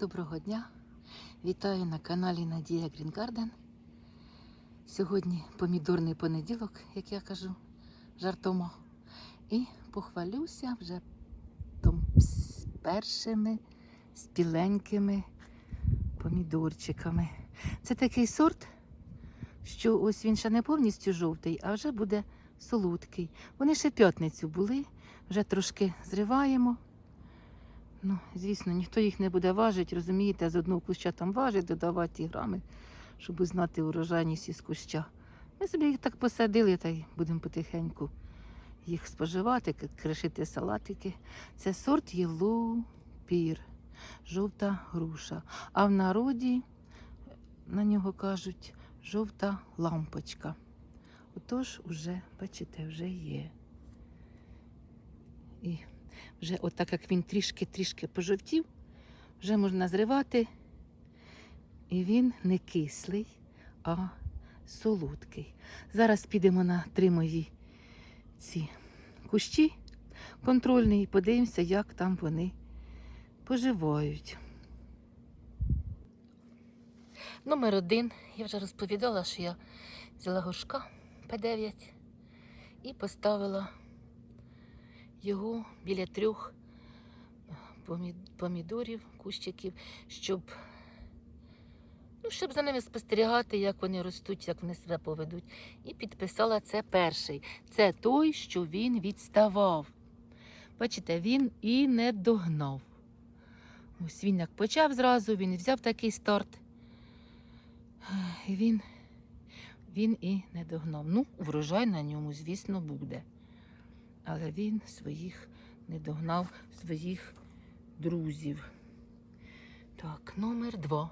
Доброго дня! Вітаю на каналі Надія Garden. Сьогодні помідорний понеділок, як я кажу, жартомо. І похвалюся вже першими спіленькими помідорчиками. Це такий сорт, що ось він ще не повністю жовтий, а вже буде солодкий. Вони ще п'ятницю були, вже трошки зриваємо. Ну, звісно, ніхто їх не буде важити, розумієте, з одного куща там важить, додавати грами, щоб знати урожайність із куща. Ми собі їх так посадили, та й будемо потихеньку їх споживати, кришити салатики. Це сорт Pear, жовта груша. А в народі на нього кажуть жовта лампочка. Отож, уже, бачите, вже є. І вже отак як він трішки-трішки пожовтів, вже можна зривати. І він не кислий, а солодкий. Зараз підемо на три мої ці кущі контрольні і подивимося, як там вони поживають. Номер один. Я вже розповідала, що я взяла горшка П9 і поставила його біля трьох помідорів, кущиків, щоб, ну, щоб за ними спостерігати, як вони ростуть, як вони себе поведуть. І підписала це перший. Це той, що він відставав. Бачите, він і не догнав. Ось він як почав зразу, він взяв такий старт. І він, він і не догнав. Ну, врожай на ньому, звісно, буде але він своїх не догнав своїх друзів. Так, номер два.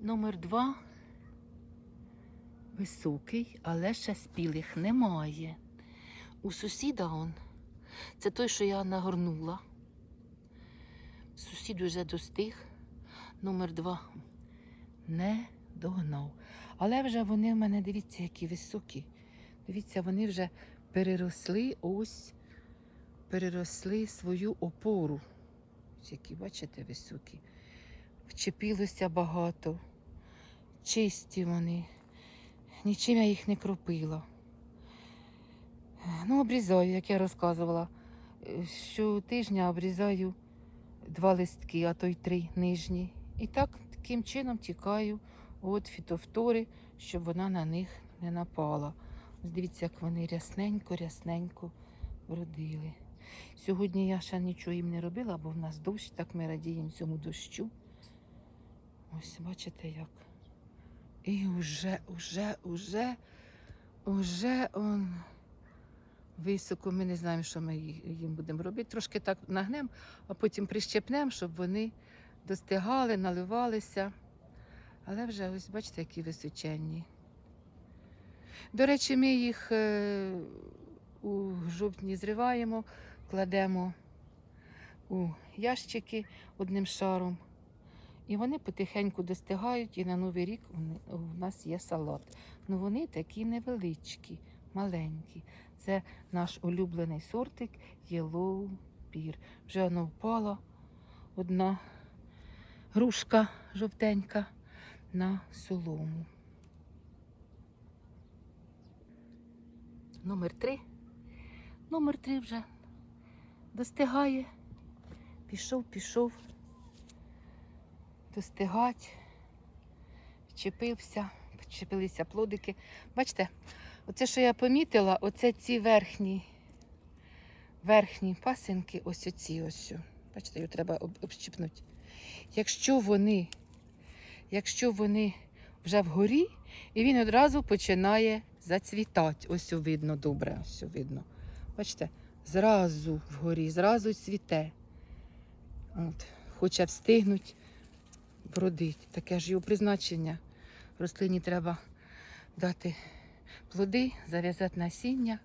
Номер два високий, але ще спілих немає. У сусіда он. Це той, що я нагорнула. Сусід уже достиг. Номер два не догнав. Але вже вони в мене, дивіться, які високі. Дивіться, вони вже переросли ось, переросли свою опору. Ось які, бачите, високі. Вчепилося багато. Чисті вони. Нічим я їх не кропила. Ну, обрізаю, як я розказувала. Щотижня обрізаю два листки, а то й три нижні. І так таким чином тікаю від фітофтори, щоб вона на них не напала. Дивіться, як вони рясненько, рясненько вродили. Сьогодні я ще нічого їм не робила, бо в нас дощ, так ми радіємо цьому дощу. Ось бачите як. І вже, уже, уже, уже он високо. Ми не знаємо, що ми їм будемо робити. Трошки так нагнемо, а потім прищепнемо, щоб вони достигали, наливалися. Але вже ось бачите, які височенні. До речі, ми їх е, у жовтні зриваємо, кладемо у ящики одним шаром. І вони потихеньку достигають, і на Новий рік у нас є салат. Ну вони такі невеличкі, маленькі. Це наш улюблений сортик Yellow Pear. Вже воно впала одна грушка жовтенька на солому. Номер три. Номер три вже достигає. Пішов, пішов. Достигать. Вчепився, вчепилися плодики. Бачите, оце, що я помітила, оце ці верхні, верхні пасинки, ось оці ось. Бачите, його треба об- общипнути. Якщо вони, якщо вони вже вгорі, і він одразу починає зацвітати. Ось видно добре, ось видно. Бачите, зразу вгорі, зразу цвіте. От, хоче встигнути вродить. Таке ж його призначення. Рослині треба дати плоди, зав'язати насіння.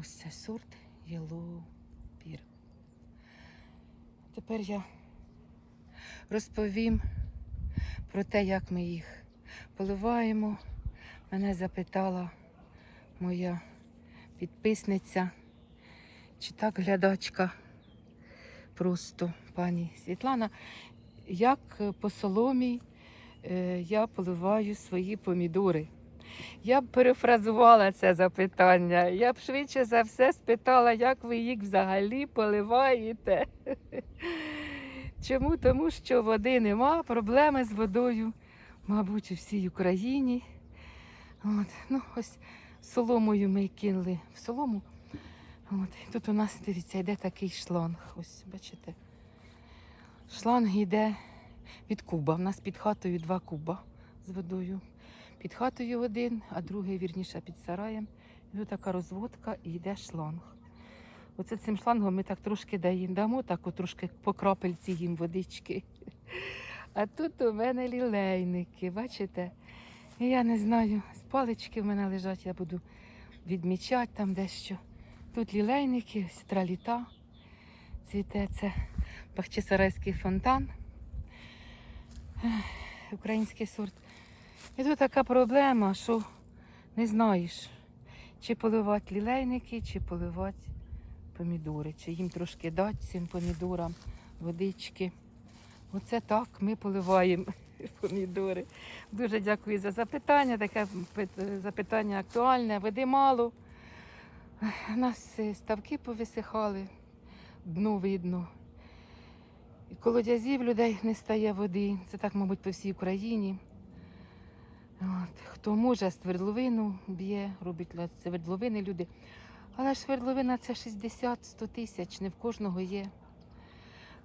Ось це сорт Yellow. Тепер я розповім про те, як ми їх поливаємо. Мене запитала моя підписниця, чи так глядачка просто, пані Світлана, як по соломі е, я поливаю свої помідори. Я б перефразувала це запитання. Я б швидше за все спитала, як ви їх взагалі поливаєте. Чому? Тому що води нема, проблеми з водою, мабуть, у всій Україні. От. Ну, ось соломою ми кинули в солому. От. Тут у нас, дивіться, йде такий шланг. Ось, бачите. Шланг йде від куба. У нас під хатою два куба з водою. Під хатою один, а другий, вірніше, під сараєм. І тут така розводка і йде шланг. Оце цим шлангом ми так трошки даємо, дамо, так от трошки по крапельці їм водички. А тут у мене лілейники, бачите? Я не знаю, з палички в мене лежать, я буду відмічати там дещо. Тут лілейники, страліта, цвіте це Бахчисарайський фонтан, український сорт. І тут така проблема, що не знаєш, чи поливати лілейники, чи поливати помідори, чи їм трошки дати цим помідорам водички. Оце так ми поливаємо помідори. Дуже дякую за запитання. Таке запитання актуальне. Води мало. У нас е, ставки повисихали, дно видно. І колодязів людей не стає води. Це так, мабуть, по всій Україні. От. Хто може, свердловину б'є, робить свердловини люди. Але ж свердловина це 60-100 тисяч, не в кожного є.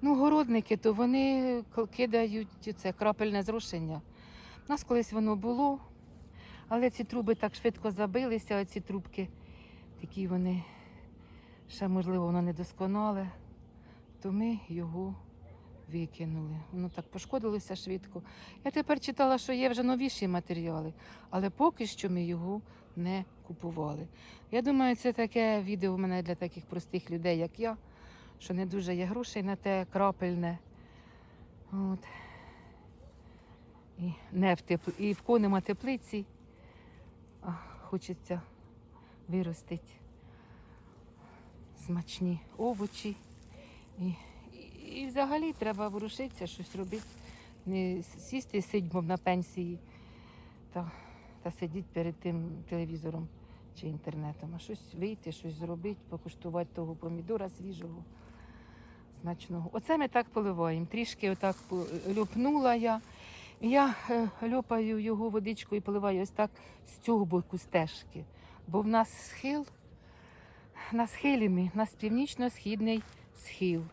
Ну, городники, то вони кидають це крапельне зрошення. У нас колись воно було, але ці труби так швидко забилися, а ці трубки такі вони ще, можливо, воно недосконале, то ми його викинули. Воно так пошкодилося швидко. Я тепер читала, що є вже новіші матеріали, але поки що ми його не купували. Я думаю, це таке відео в мене для таких простих людей, як я, що не дуже є грошей на те крапельне. От. І, не в тепл... і в кого нема теплиці, а хочеться виростити смачні овочі. І, і, і взагалі треба ворушитися, щось робити. Не сісти сидьмом на пенсії та, та сидіти перед тим телевізором чи інтернетом, а щось вийти, щось зробити, покуштувати того помідора свіжого, смачного. Оце ми так поливаємо. Трішки отак льопнула я. Я е, льопаю його водичкою і поливаю ось так з цього боку стежки. Бо в нас схил, на схилі ми, нас північно-східний схил.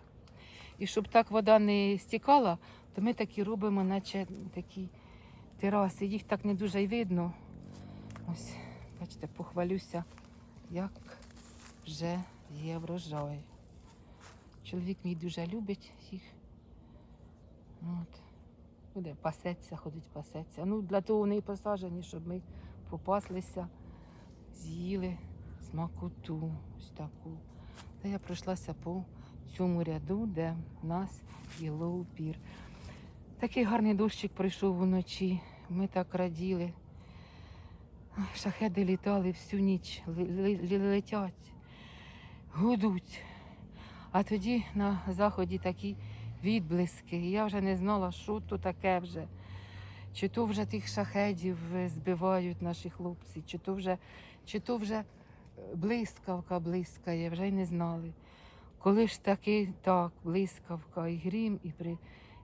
І щоб так вода не стікала, то ми такі робимо, наче такі тераси. Їх так не дуже й видно. Ось, бачите, похвалюся, як вже є врожай. Чоловік мій дуже любить їх. От. Буде пасеться, ходить пасеться. Ну, для того вони і посаджені, щоб ми попаслися, з'їли смакоту ось таку. Та я пройшлася по цьому ряду, де в нас пір. Такий гарний дощик пройшов вночі. Ми так раділи. Шахеди літали всю ніч, летять, гудуть. А тоді на заході такі відблиски. І я вже не знала, що то таке вже. Чи то вже тих шахедів е, збивають наші хлопці, чи то вже, чи то вже е, блискавка блискає, вже й не знали. Коли ж таки так, блискавка і грім, і, при,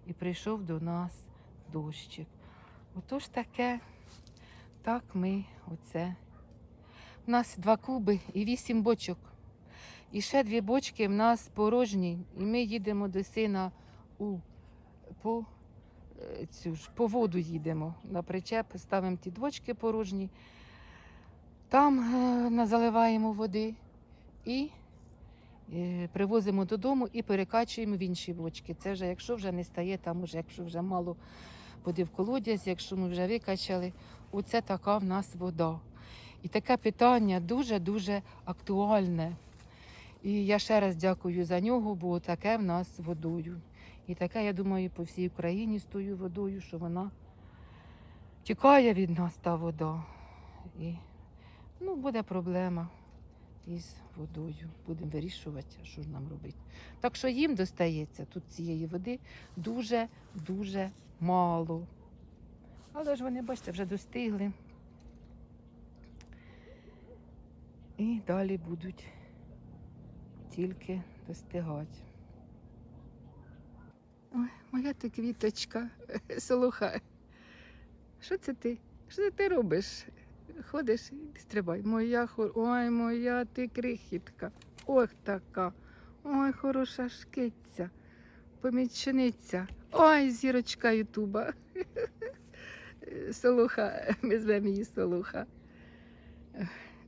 і прийшов до нас дощик. Отож таке, так ми оце. У нас два куби і вісім бочок. І ще дві бочки в нас порожні. І ми їдемо до сина у по, е, цю ж, по воду їдемо на причеп, ставимо ті двочки порожні, там е, на- заливаємо води і е, привозимо додому і перекачуємо в інші бочки. Це вже якщо вже не стає, там уже, якщо вже мало води в колодязь, якщо ми вже викачали, оце така в нас вода. І таке питання дуже-дуже актуальне. І я ще раз дякую за нього, бо таке в нас водою. І таке, я думаю, по всій Україні з тою водою, що вона тікає від нас та вода. І ну, буде проблема із водою. Будемо вирішувати, що ж нам робити. Так що їм достається тут цієї води дуже-дуже мало. Але ж вони, бачите, вже достигли. І далі будуть тільки достигати. Ой, моя ти квіточка, солоха. Що це ти? Що це ти робиш? Ходиш і стрибай. Моя хор... Ой, моя ти крихітка. Ох така. Ой, хороша шкиця. Помічниця. Ой, зірочка Ютуба. Солуха, ми звемо її Солуха.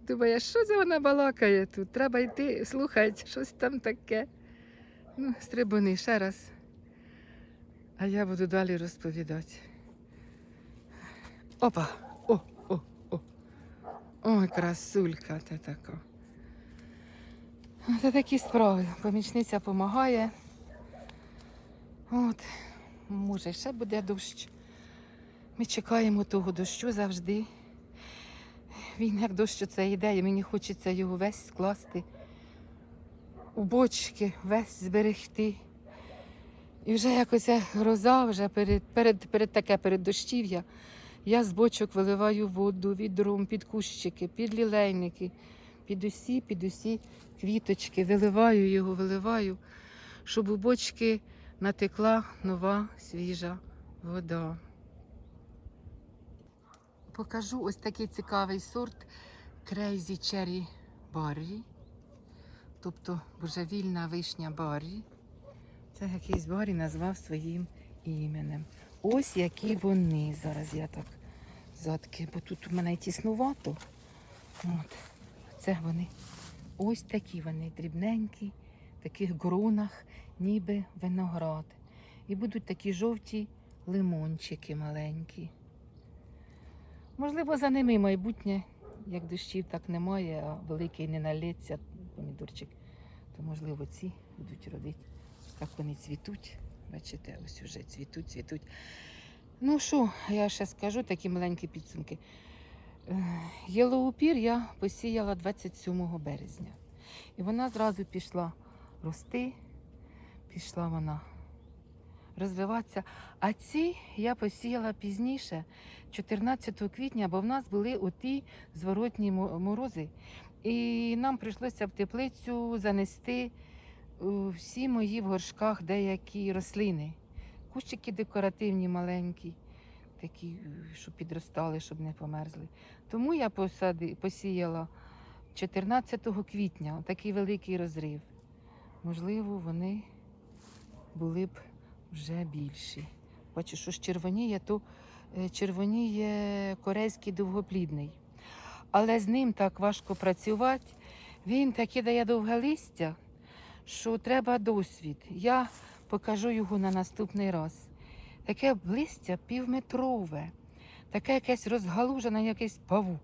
Думаю, що це вона балакає тут? Треба йти слухати, щось там таке. Ну, стрибуни ще раз. А я буду далі розповідати. Опа! О, о, о. Ой, красулька та така. Це такі справи. Помічниця допомагає. От, може, ще буде дощ. Ми чекаємо того дощу завжди. Він як дощ це йде, і мені хочеться його весь скласти у бочки, весь зберегти. І вже якось гроза, вже перед, перед, перед таке перед дощів'я, я з бочок виливаю воду відром під кущики, під лілейники, під усі, під усі квіточки. Виливаю його, виливаю, щоб у бочки натекла нова свіжа вода. Покажу ось такий цікавий сорт Crazy Cherry Barry. Тобто божевільна вишня Баррі. Це якийсь Баррі назвав своїм іменем. Ось які вони. Зараз я так задки, бо тут у мене тіснувато. От. Це вони. Ось такі вони дрібненькі, в таких гронах, ніби виноград. І будуть такі жовті лимончики маленькі. Можливо, за ними майбутнє, як дощів так немає, а великий не налється помідорчик, то можливо ці будуть родити. Так вони цвітуть. Бачите, ось уже цвітуть, цвітуть. Ну що, я ще скажу такі маленькі підсумки. Е, Єлоупір я посіяла 27 березня. І вона зразу пішла рости, пішла вона розвиватися. А ці я посіяла пізніше, 14 квітня, бо в нас були оті зворотні морози. І нам прийшлося в теплицю занести е, всі мої в горшках деякі рослини. Кущики декоративні, маленькі, такі, е, щоб підростали, щоб не померзли. Тому я посади, посіяла 14 квітня, такий великий розрив. Можливо, вони були б вже більші. Бачу, що ж червоніє, то е, червоніє корейський довгоплідний. Але з ним так важко працювати. Він таке дає довге листя, що треба досвід. Я покажу його на наступний раз. Таке листя півметрове, таке якесь розгалужене, якийсь павук.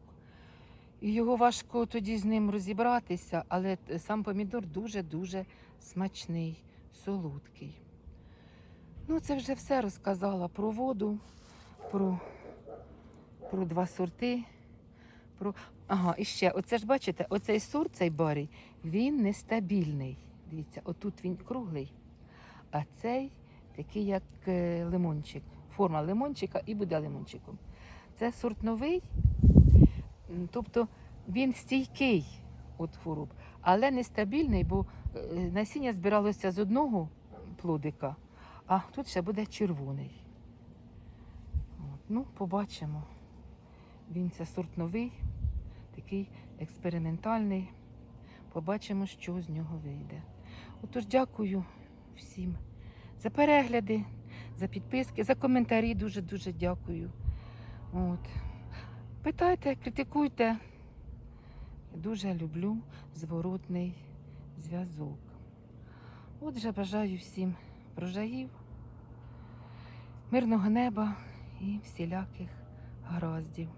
І його важко тоді з ним розібратися, але сам помідор дуже-дуже смачний, солодкий. Ну, це вже все розказала про воду, про, про два сорти. Про... Ага, і ще, оце ж бачите, оцей сорт, цей барій, він нестабільний. Дивіться, отут він круглий, а цей такий, як е, лимончик. Форма лимончика і буде лимончиком. Це сорт новий, тобто він стійкий від хвороб, але нестабільний, бо е, насіння збиралося з одного плодика, а тут ще буде червоний. От, ну, побачимо. Він це сорт новий, такий експериментальний. Побачимо, що з нього вийде. Отож, дякую всім за перегляди, за підписки, за коментарі. Дуже-дуже дякую. От. Питайте, критикуйте. Дуже люблю зворотний зв'язок. Отже, бажаю всім врожаїв, мирного неба і всіляких гараздів.